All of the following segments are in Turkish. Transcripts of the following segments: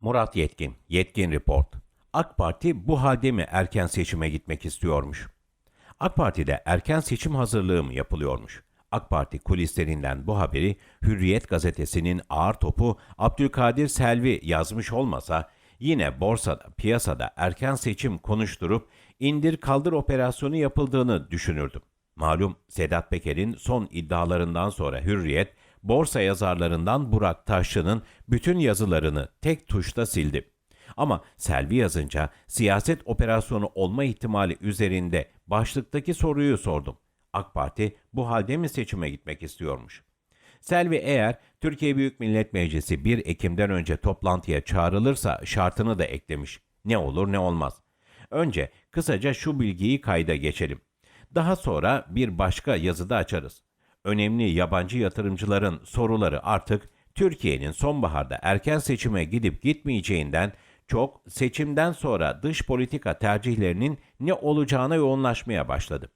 Murat Yetkin, Yetkin Report. AK Parti bu halde mi erken seçime gitmek istiyormuş? AK Parti'de erken seçim hazırlığı mı yapılıyormuş? AK Parti kulislerinden bu haberi Hürriyet gazetesinin ağır topu Abdülkadir Selvi yazmış olmasa yine borsada, piyasada erken seçim konuşturup indir kaldır operasyonu yapıldığını düşünürdüm. Malum Sedat Peker'in son iddialarından sonra Hürriyet, borsa yazarlarından Burak Taşçı'nın bütün yazılarını tek tuşta sildi. Ama Selvi yazınca siyaset operasyonu olma ihtimali üzerinde başlıktaki soruyu sordum. AK Parti bu halde mi seçime gitmek istiyormuş? Selvi eğer Türkiye Büyük Millet Meclisi 1 Ekim'den önce toplantıya çağrılırsa şartını da eklemiş. Ne olur ne olmaz. Önce kısaca şu bilgiyi kayda geçelim. Daha sonra bir başka yazıda açarız. Önemli yabancı yatırımcıların soruları artık Türkiye'nin sonbaharda erken seçime gidip gitmeyeceğinden çok seçimden sonra dış politika tercihlerinin ne olacağına yoğunlaşmaya başladı.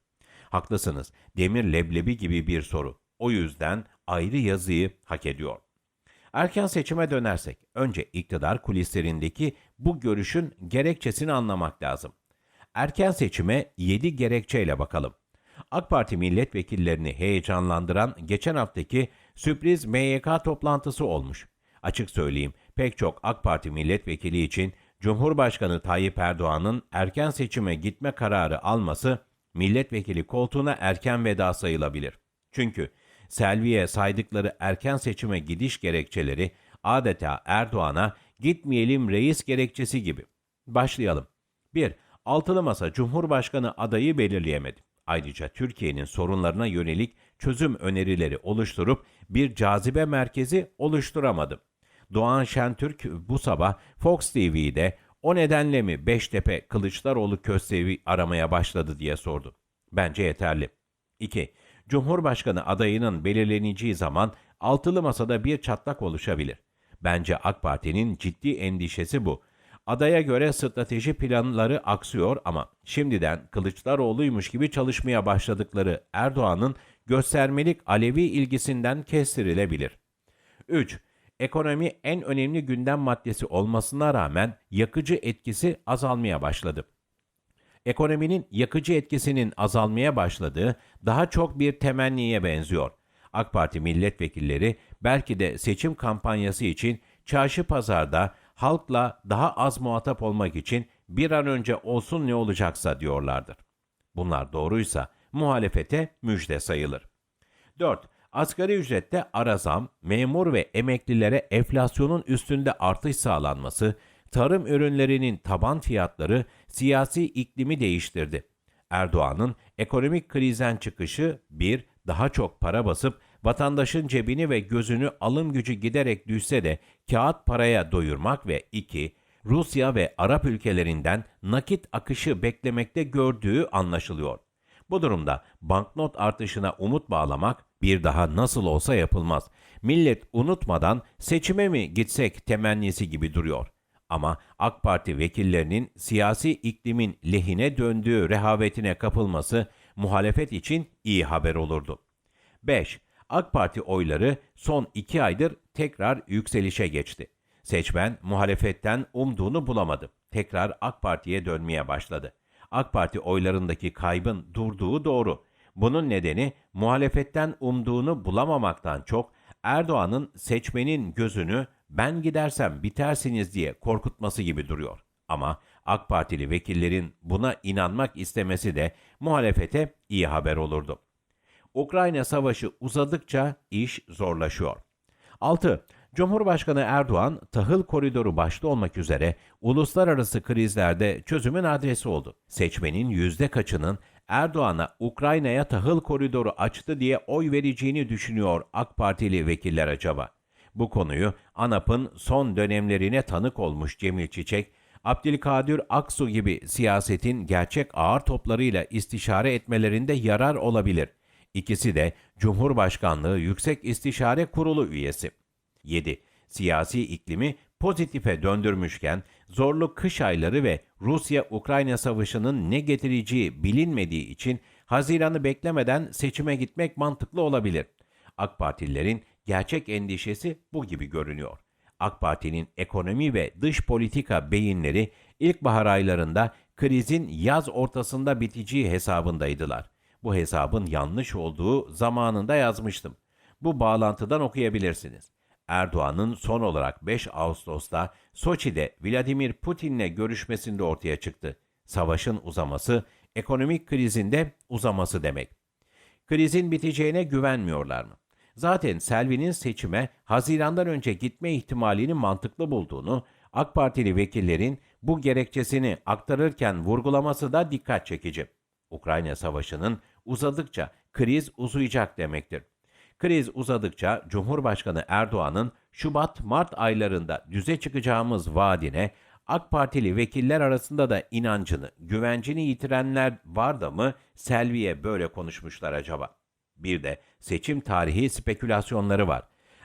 Haklısınız. Demir leblebi gibi bir soru. O yüzden ayrı yazıyı hak ediyor. Erken seçime dönersek önce iktidar kulislerindeki bu görüşün gerekçesini anlamak lazım. Erken seçime 7 gerekçeyle bakalım. AK Parti milletvekillerini heyecanlandıran geçen haftaki sürpriz MYK toplantısı olmuş. Açık söyleyeyim pek çok AK Parti milletvekili için Cumhurbaşkanı Tayyip Erdoğan'ın erken seçime gitme kararı alması milletvekili koltuğuna erken veda sayılabilir. Çünkü Selvi'ye saydıkları erken seçime gidiş gerekçeleri adeta Erdoğan'a gitmeyelim reis gerekçesi gibi. Başlayalım. 1. Altılı Masa Cumhurbaşkanı adayı belirleyemedi. Ayrıca Türkiye'nin sorunlarına yönelik çözüm önerileri oluşturup bir cazibe merkezi oluşturamadı. Doğan Şentürk bu sabah Fox TV'de o nedenle mi Beştepe Kılıçdaroğlu Köstevi aramaya başladı diye sordu. Bence yeterli. 2. Cumhurbaşkanı adayının belirleneceği zaman altılı masada bir çatlak oluşabilir. Bence AK Parti'nin ciddi endişesi bu. Adaya göre strateji planları aksıyor ama şimdiden Kılıçdaroğlu'ymuş gibi çalışmaya başladıkları Erdoğan'ın göstermelik Alevi ilgisinden kestirilebilir. 3. Ekonomi en önemli gündem maddesi olmasına rağmen yakıcı etkisi azalmaya başladı. Ekonominin yakıcı etkisinin azalmaya başladığı daha çok bir temenniye benziyor. AK Parti milletvekilleri belki de seçim kampanyası için çarşı pazarda halkla daha az muhatap olmak için bir an önce olsun ne olacaksa diyorlardır. Bunlar doğruysa muhalefete müjde sayılır. 4. Asgari ücrette ara zam, memur ve emeklilere enflasyonun üstünde artış sağlanması, tarım ürünlerinin taban fiyatları siyasi iklimi değiştirdi. Erdoğan'ın ekonomik krizden çıkışı bir, daha çok para basıp vatandaşın cebini ve gözünü alım gücü giderek düşse de kağıt paraya doyurmak ve iki, Rusya ve Arap ülkelerinden nakit akışı beklemekte gördüğü anlaşılıyor. Bu durumda banknot artışına umut bağlamak bir daha nasıl olsa yapılmaz. Millet unutmadan seçime mi gitsek temennisi gibi duruyor. Ama AK Parti vekillerinin siyasi iklimin lehine döndüğü rehavetine kapılması muhalefet için iyi haber olurdu. 5. AK Parti oyları son 2 aydır tekrar yükselişe geçti. Seçmen muhalefetten umduğunu bulamadı. Tekrar AK Parti'ye dönmeye başladı. AK Parti oylarındaki kaybın durduğu doğru. Bunun nedeni muhalefetten umduğunu bulamamaktan çok Erdoğan'ın seçmenin gözünü ben gidersem bitersiniz diye korkutması gibi duruyor. Ama AK Partili vekillerin buna inanmak istemesi de muhalefete iyi haber olurdu. Ukrayna savaşı uzadıkça iş zorlaşıyor. 6. Cumhurbaşkanı Erdoğan, tahıl koridoru başta olmak üzere uluslararası krizlerde çözümün adresi oldu. Seçmenin yüzde kaçının Erdoğan'a Ukrayna'ya tahıl koridoru açtı diye oy vereceğini düşünüyor AK Partili vekiller acaba? Bu konuyu ANAP'ın son dönemlerine tanık olmuş Cemil Çiçek, Abdülkadir Aksu gibi siyasetin gerçek ağır toplarıyla istişare etmelerinde yarar olabilir. İkisi de Cumhurbaşkanlığı Yüksek İstişare Kurulu üyesi. 7. Siyasi iklimi pozitife döndürmüşken zorlu kış ayları ve Rusya-Ukrayna savaşının ne getireceği bilinmediği için Haziran'ı beklemeden seçime gitmek mantıklı olabilir. AK Partililerin gerçek endişesi bu gibi görünüyor. AK Parti'nin ekonomi ve dış politika beyinleri ilkbahar aylarında krizin yaz ortasında biteceği hesabındaydılar. Bu hesabın yanlış olduğu zamanında yazmıştım. Bu bağlantıdan okuyabilirsiniz. Erdoğan'ın son olarak 5 Ağustos'ta Soçi'de Vladimir Putin'le görüşmesinde ortaya çıktı. Savaşın uzaması, ekonomik krizinde uzaması demek. Krizin biteceğine güvenmiyorlar mı? Zaten Selvi'nin seçime Haziran'dan önce gitme ihtimalini mantıklı bulduğunu, AK Partili vekillerin bu gerekçesini aktarırken vurgulaması da dikkat çekici. Ukrayna Savaşı'nın uzadıkça kriz uzayacak demektir. Kriz uzadıkça Cumhurbaşkanı Erdoğan'ın Şubat-Mart aylarında düze çıkacağımız vaadine AK Partili vekiller arasında da inancını, güvencini yitirenler var da mı Selvi'ye böyle konuşmuşlar acaba? Bir de seçim tarihi spekülasyonları var.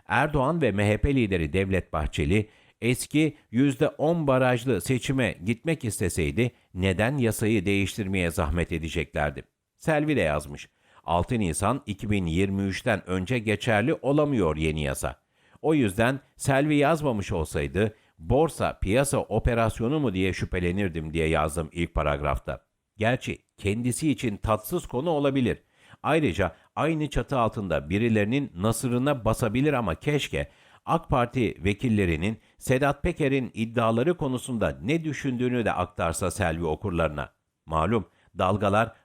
Erdoğan ve MHP lideri Devlet Bahçeli eski %10 barajlı seçime gitmek isteseydi neden yasayı değiştirmeye zahmet edeceklerdi? Selvi de yazmış. 6 Nisan 2023'ten önce geçerli olamıyor yeni yasa. O yüzden Selvi yazmamış olsaydı borsa piyasa operasyonu mu diye şüphelenirdim diye yazdım ilk paragrafta. Gerçi kendisi için tatsız konu olabilir. Ayrıca aynı çatı altında birilerinin nasırına basabilir ama keşke AK Parti vekillerinin Sedat Peker'in iddiaları konusunda ne düşündüğünü de aktarsa Selvi okurlarına. Malum dalgalar